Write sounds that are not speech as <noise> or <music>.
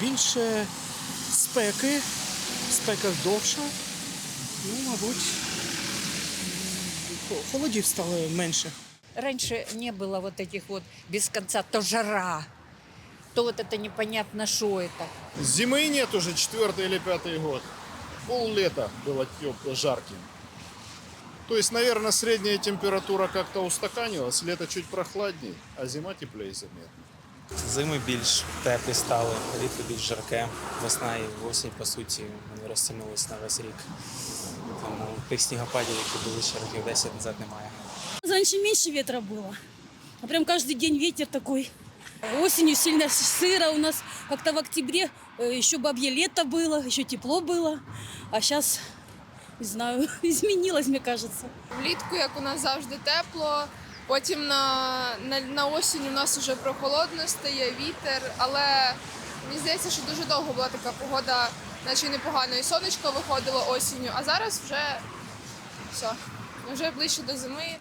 більше спеки, спека довша. Ну, мабуть, хо- холодів стало менше. Раньше не было вот этих вот без конца, то жара, то вот это непонятно что это. Зимы нет уже четвертый или пятый год. Пол лета было тепло, жарким. То есть, наверное, средняя температура как-то устаканилась, лето чуть прохладней, а зима теплее заметно. Зими більш теплі стали, літо більш жарке, весна і осінь, по суті, вони розтягнулись на весь рік. Тому тих снігопадів, які були ще років 10 назад, немає. Раньше меньше ветра было. А прям каждый день ветер такой. Осенью сильно сыро у нас. Как-то в октябре э, еще бабье лето было, еще тепло было. А сейчас, не знаю, <laughs> изменилось, мне кажется. Влітку, як у нас завжди тепло. Потім на, на, на осінь у нас вже прохолодно стає вітер, але мені здається, що дуже довго була така погода, наче непогано. І сонечко виходило осінню, а зараз вже все, вже ближче до зими.